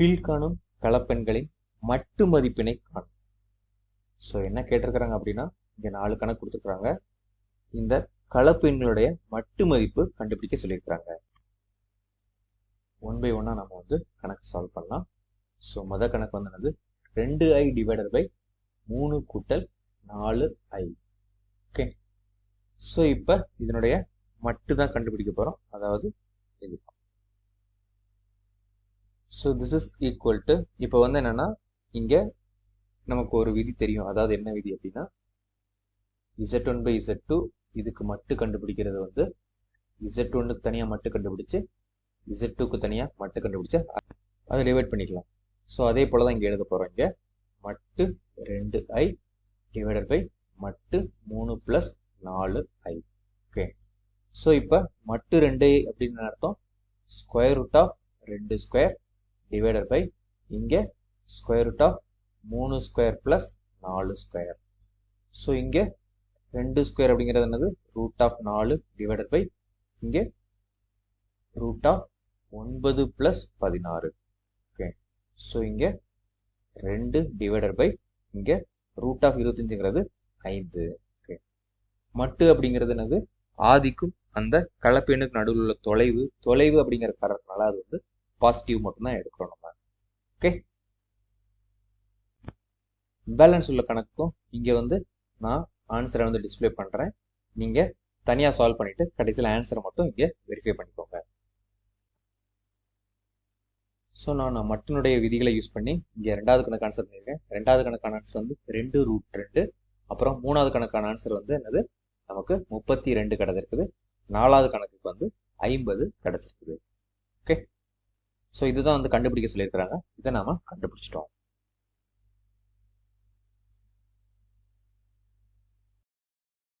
கீழ்காணும் கலப்பெண்களின் மட்டு மதிப்பினை காணும். ஸோ என்ன கேட்டிருக்கிறாங்க அப்படின்னா இங்கே நாலு கணக்கு கொடுத்துருக்குறாங்க. இந்த கலப்பெண்களுடைய மட்டு மதிப்பு கண்டுபிடிக்க சொல்லியிருக்கிறாங்க. ஒன் பை ஒன்னா நம்ம வந்து கணக்கு சால்வ் பண்ணலாம். ஸோ மொதல் கணக்கு வந்து என்னது? ரெண்டு ஐ டிவைடட் பை மூணு கூட்டல் நாலு ஐ ஓகே ஸோ இப்போ இதனுடைய மட்டு தான் கண்டுபிடிக்க போகிறோம் அதாவது இது. So this is equal to இப்போ வந்து என்னன்னா இங்கே நமக்கு ஒரு விதி தெரியும். அதாவது என்ன விதி அப்படின்னா Z one by Z two இதுக்கு மட்டு கண்டுபிடிக்கிறது வந்து இசட் ஒன்னுக்கு தனியாக மட்டு கண்டுபிடிச்சு இசட் டூக்கு தனியாக மட்டு கண்டுபிடிச்சு அதை டிவைட் பண்ணிக்கலாம். ஸோ அதே போல தான் இங்கே எழுத போகிறோம் இங்கே. மட்டு ரெண்டு ஐ டிவைடட் பை மட்டு மூணு ப்ளஸ் நாலு ஐ ஓகே ஸோ இப்போ மட்டு ரெண்டு அப்படின்னு அர்த்தம் ஸ்கொயர் ரூட் ஆஃப் ரெண்டு ஸ்கொயர் டிவைடட் பை இங்கே ஸ்கொயர் ரூட் ஆஃப் மூணு ஸ்கொயர் ப்ளஸ் நாலு ஸ்கொயர் ஸோ இங்கே ரெண்டு ஸ்கொயர் அப்படிங்கிறது என்னது? ரூட் ஆஃப் நாலு டிவைடட் பை இங்கே ரூட் ஆஃப் ஒன்பது ப்ளஸ் பதினாறு. ஓகே ஸோ இங்கே ரெண்டு டிவைடட் பை இங்கே ரூட் ஆஃப் இருபத்தஞ்சுங்கிறது ஐந்து. ஓகே மட்டு அப்படிங்கிறது என்னது? ஆதிக்கும் அந்த கலப்பெண்ணுக்கு நடுவில் உள்ள தொலைவு தொலைவு அப்படிங்கிற காரணத்தினால அது வந்து பாசிட்டிவ் மட்டும்தான் எடுக்கிறோம் நம்ம. ஓகே பேலன்ஸ் உள்ள கணக்கும் இங்கே வந்து நான் ஆன்சரை வந்து டிஸ்பிளே பண்ணுறேன் நீங்கள் தனியாக சால்வ் பண்ணிவிட்டு கடைசியில் ஆன்சரை மட்டும் இங்கே வெரிஃபை பண்ணிக்கோங்க. ஸோ நான் நான் மட்டனுடைய விதிகளை யூஸ் பண்ணி இங்கே ரெண்டாவது கணக்கு ஆன்சர் பண்ணியிருக்கேன் ரெண்டாவது கணக்கான ஆன்சர் வந்து ரெண்டு ரூட் ரெண்டு. அப்புறம் மூணாவது கணக்கான ஆன்சர் வந்து என்னது? நமக்கு முப்பத்தி ரெண்டு கிடச்சிருக்குது. நாலாவது கணக்குக்கு வந்து ஐம்பது கிடச்சிருக்குது. ஸோ இதுதான் வந்து கண்டுபிடிக்க சொல்லியிருக்கிறாங்க. இதை நாம கண்டுபிடிச்சிட்டோம்.